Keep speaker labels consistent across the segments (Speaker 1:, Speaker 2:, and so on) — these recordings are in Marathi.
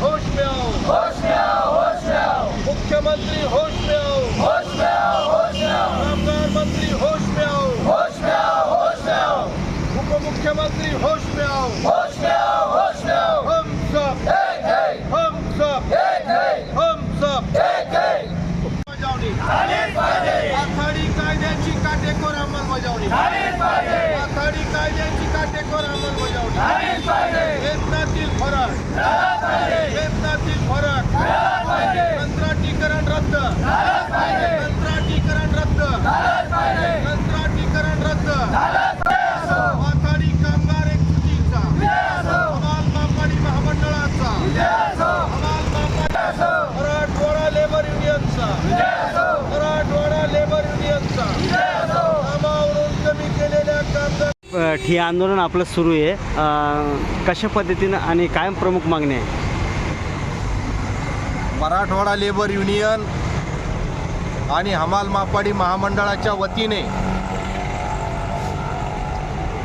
Speaker 1: होश में आओ
Speaker 2: होश में आओ होश में आओ
Speaker 1: मुख्यमंत्री होश में आओ
Speaker 2: होश में आओ होश में आओ
Speaker 1: कामगार मंत्री होश में आओ
Speaker 2: होश में आओ होश में आओ
Speaker 1: उप मुख्यमंत्री होश में आओ
Speaker 2: होश में आओ होश में आओ
Speaker 1: हम सब हम सब हम सब आखाडी कायद्याची काटेकोर अंमलबजावणी. आखाडी कायद्याची काटेकोर अंमलबजावणी. कामगार
Speaker 3: आंदोलन आपलं सुरू आहे. कशा पद्धतीनं आणि कायम प्रमुख मागणी आहे?
Speaker 1: मराठवाडा लेबर युनियन आणि हमाल मापाडी महामंडळाच्या वतीने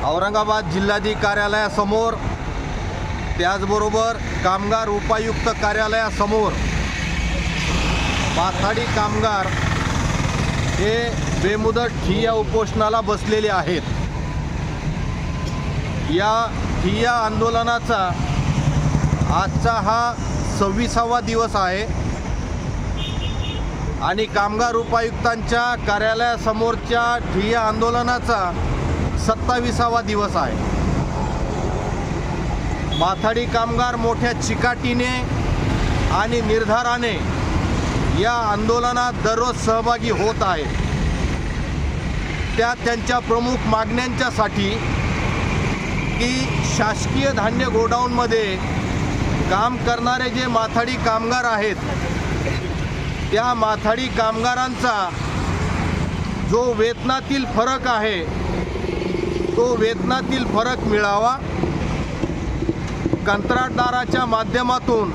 Speaker 1: औरंगाबाद जिल्हाधिकारी कार्यालयासमोर त्याचबरोबर कामगार उपायुक्त कार्यालयासमोर माथाडी कामगार हे बेमुदत ठिय्या उपोषणाला बसलेले आहेत. या ठिय्या आंदोलनाचा आजचा हा सव्वीसावा दिवस आहे. आणि कामगार उपायुक्तांच्या कार्यालयासमोरच्या ठिय्या आंदोलनाचा सत्तावीसावा दिवस आहे. माथाडी कामगार मोठ्या चिकाटीने आणि निर्धाराने या आंदोलनात दररोज सहभागी होत आहेत. त्या त्यांच्या प्रमुख मागण्यांच्यासाठी की शासकीय धान्य गोडाऊनमध्ये काम करणारे जे माथाडी कामगार आहेत त्या माथाडी कामगारांचा जो वेतनातील फरक आहे तो वेतनातील फरक मिळावा. कंत्राटदाराच्या माध्यमातून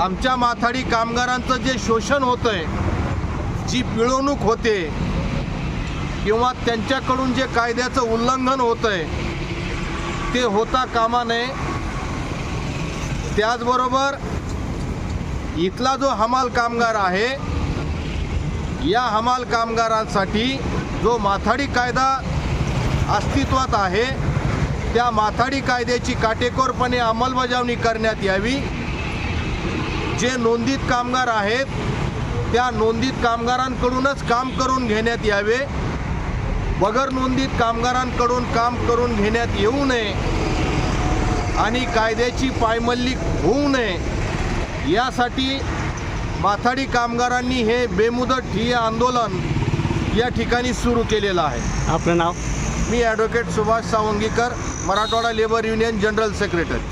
Speaker 1: आमच्या माथाडी कामगारांचं जे शोषण होतं आहे जी पिळवणूक होते किंवा त्यांच्याकडून जे कायद्याचं उल्लंघन होतं आहे ते होता कामा नये. त्याचबरोबर इथला जो हमाल कामगार आहे या हमाल कामगारांसाठी जो माथाडी कायदा अस्तित्वात आहे त्या माथाडी कायद्याची काटेकोरपणे अंमलबजावणी करण्यात यावी. जे नोंदीत कामगार आहेत त्या नोंदीत कामगारांकडूनच काम करून घेण्यात यावे. बगर नोंदीत कामगारांकडून काम करून घेण्यात येऊ नये आणि कायद्याची पायमल्ली होऊ नये यासाठी माथाडी कामगारांनी हे बेमुदत ठिय्या आंदोलन या ठिकाणी सुरू केलेलं आहे.
Speaker 3: आपलं नाव?
Speaker 1: मी advocate Subhash Sawangikar Marathwada labour union general secretary